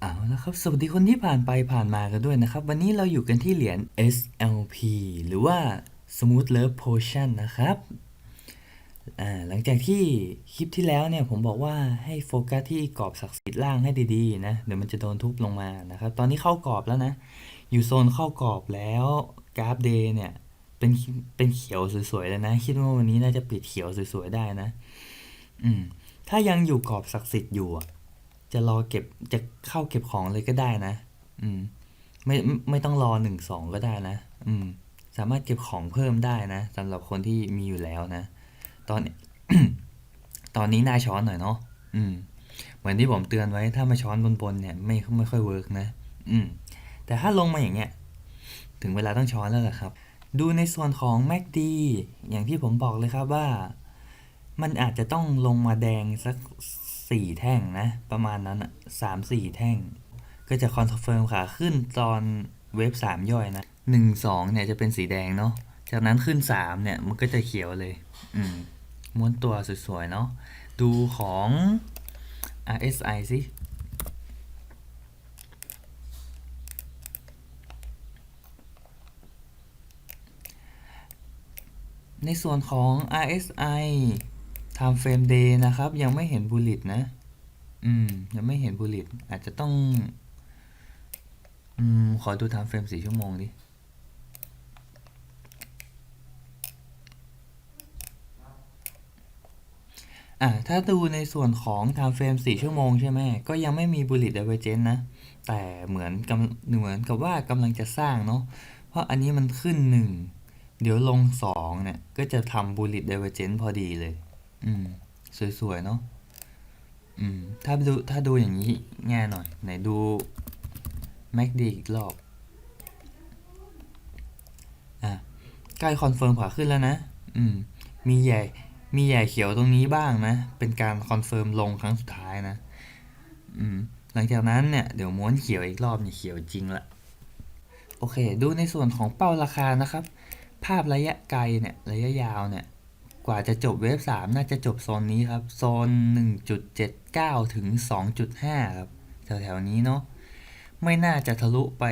เอาละครับ สวัสดีคนที่ผ่านไปผ่านมากันด้วยนะครับ วันนี้เราอยู่กันที่เหรียญ SLP หรือว่า Smooth Love Potion นะครับอ่าหลังจากที่คลิปที่แล้วเนี่ยผมบอกว่าให้โฟกัสที่กรอบศักดิ์สิทธิ์ล่างให้ดีๆนะ เดี๋ยวมันจะโดนทุบลงมานะครับ ตอนนี้เข้ากรอบแล้วนะ อยู่โซนเข้ากรอบแล้วกราฟเดย์เนี่ยเป็นเป็นเขียวสวยๆเลยนะ คิดว่าวันนี้น่าจะปิดเขียวสวยๆได้นะ อืมถ้ายังอยู่กรอบศักดิ์สิทธิ์อยู่อะ จะรอเก็บจะเข้าเก็บของเลยก็ได้นะ อืม ไม่ไม่ต้องรอหนึ่งสองก็ได้นะ อืม สามารถเก็บของเพิ่มได้นะสำหรับคนที่มีอยู่แล้วนะ ตอนตอนนี้น่าช้อนหน่อยเนาะอืม เหมือนที่ผมเตือนไว้ถ้ามาช้อนบนๆเนี่ย ไม่ไม่ค่อยเวิร์กนะ อืม แต่ถ้าลงมาอย่างเงี้ย ถึงเวลาต้องช้อนแล้วแหละครับ ดูในส่วนของ MACD อย่างที่ผมบอกเลยครับว่า มันอาจจะต้องลงมาแดงสัก สี่แท่งนะ ประมาณนั้นอะสามสี่แท่ง ก็จะคอนเฟิร์มขาขึ้นตอนเวฟสามย่อยนะหนึ่งสองเนี่ยจะเป็นสีแดงเนาะจากนั้นขึ้นสามเนี่ยมันก็จะเขียวเลย อืมม้วนตัวสวยๆเนาะดูของ RSI สิในส่วนของ RSI Time Frame Day นะครับ ยังไม่เห็นบูลลิตนะ อืม ยังไม่เห็นบูลลิตอาจจะต้อง อืม ขอดู Time Frame สี่ชั่วโมงดิอ่าถ้าดูในส่วนของ Time Frame 4 ชั่วโมงใช่ไหม ก็ยังไม่มี Bullet Divergence นะ แต่เหมือนกำเหมือนกับว่ากำลังจะสร้างเนาะ เพราะอันนี้มันขึ้น 1 เดี๋ยวลง 2 เนี่ย ก็จะทำ Bullet Divergence พอดีเลย อืม สวยๆเนาะอืม ถ้าดูถ้าดูอย่างนี้ง่ายหน่อย ไหนดู MACD อีกรอบ อะ ใกล้คอนเฟิร์มขาขึ้นแล้วนะ อืม มีใหญ่ มีใหญ่เขียวตรงนี้บ้างนะ เป็นการคอนเฟิร์มลงครั้งสุดท้ายนะ อืม หลังจากนั้นเนี่ย เดี๋ยวม้วนเขียวอีกรอบเนี่ยเขียวจริงละ โอเค ดูในส่วนของเป้าราคานะครับ ภาพระยะไกลเนี่ย ระยะยาวเนี่ย กว่าจะจบเวฟสามน่าจะจบโซนนี้ครับ โซน 1.79 ถึง 2.5 ครับแถวๆนี้เนาะไม่น่าจะทะลุไป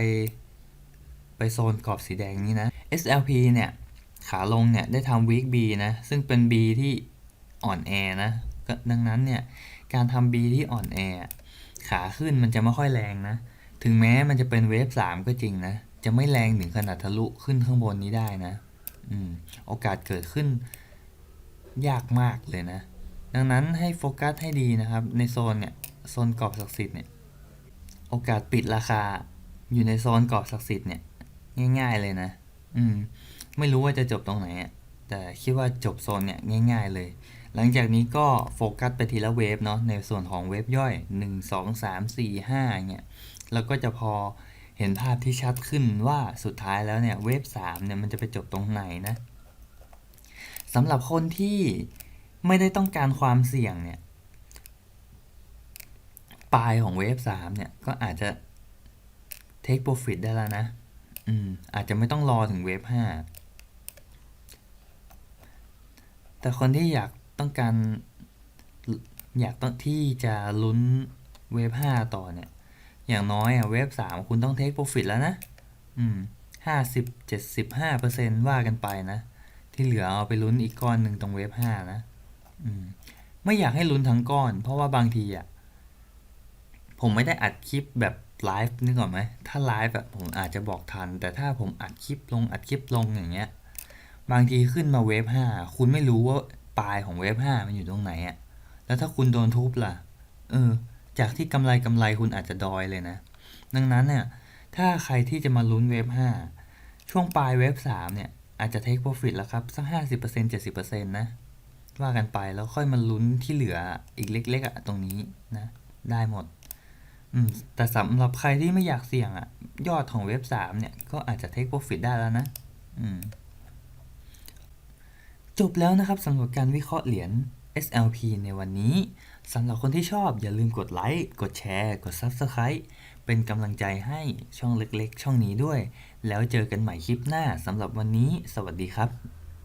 ไปโซนกรอบสีแดงนี้นะ SLP เนี่ย ขาลงเนี่ยได้ทำ week B นะ ซึ่งเป็น B ที่อ่อนแอนะดังนั้นเนี่ย การทำ B ที่อ่อนแอ ขาขึ้นมันจะไม่ค่อยแรงนะ ถึงแม้มันจะเป็นเวฟสามก็จริงนะ จะไม่แรงถึงขนาดทะลุขึ้นข้างบนนี้ได้นะ อืม โอกาสเกิดขึ้น ยากมากเลยนะ ดังนั้นให้โฟกัสให้ดีนะครับ ในโซนเนี่ยโซนกรอบศักดิ์สิทธิ์เนี่ยโอกาสปิดราคา อยู่ในโซนกรอบศักดิ์สิทธิ์เนี่ยง่าย ๆเลยนะ อืม ไม่รู้ว่าจะจบตรงไหนแต่คิดว่าจบโซนเนี่ยง่าย ๆ เลย หลังจากนี้ก็โฟกัสไปทีละเวฟเนาะในส่วนของเวฟย่อย 1 2 3 4 5เนี่ยแล้วก็จะพอเห็นภาพที่ชัดขึ้นว่าสุดท้ายแล้วเนี่ยเวฟ3เนี่ยมันจะไปจบตรงไหนนะ สำหรับคนที่ไม่ได้ต้องการความเสี่ยงเนี่ย ปลายของเวฟ3เนี่ย ก็อาจจะ take profit ได้แล้วนะ อืม อาจจะไม่ต้องรอถึงเวฟ5แต่คนที่อยากต้องการ อยากต้องที่จะลุ้นเวฟ5ต่อเนี่ย อย่างน้อยอะเวฟ3คุณต้อง take profit แล้วนะ อืมห้าสิบเจ็ดสิบห้าเปอร์เซ็นว่ากันไปนะ ที่เหลือเอาไปลุ้นอีกก้อนหนึ่งตรงเวฟ5นะไม่อยากให้ลุ้นทั้งก้อน เพราะว่าบางทีอะผมไม่ได้อัดคลิปแบบไลฟ์นึกออกไหมถ้าไลฟ์แบบผมอาจจะบอกทัน แต่ถ้าผมอัดคลิปลงอัดคลิปลงอย่างเงี้ย บางทีขึ้นมาเวฟห้าคุณไม่รู้ว่าปลายของเวฟห้ามันอยู่ตรงไหนอะ่ะแล้วถ้าคุณโดนทุบล่ะ เออ จากที่กำไรกำไรคุณอาจจะดอยเลยนะ ดังนั้นเนี่ย ถ้าใครที่จะมาลุ้นเวฟห้าช่วงปลายเวฟสามเนี่ย อาจจะ take profit แล้วครับ สักห้าสิบเปอร์เซ็นต์เจ็ดสิบเปอร์เซ็นต์นะ ว่ากันไปแล้วค่อยมาลุ้นที่เหลืออีกเล็กๆอะ่ะตรงนี้นะ ได้หมด อืม แต่สำหรับใครที่ไม่อยากเสี่ยงอะ่ะยอดของเว็บสามเนี่ย ก็อาจจะ take profit ได้แล้วนะ อืม จบแล้วนะครับสำหรับการวิเคราะห์เหรียญ SLP ในวันนี้ สำหรับคนที่ชอบอย่าลืมกดไลค์ กดแชร์ กด Subscribe เป็นกำลังใจให้ช่องเล็กๆ ช่องนี้ด้วย แล้วเจอกันใหม่คลิปหน้าสำหรับวันนี้ สวัสดีครับ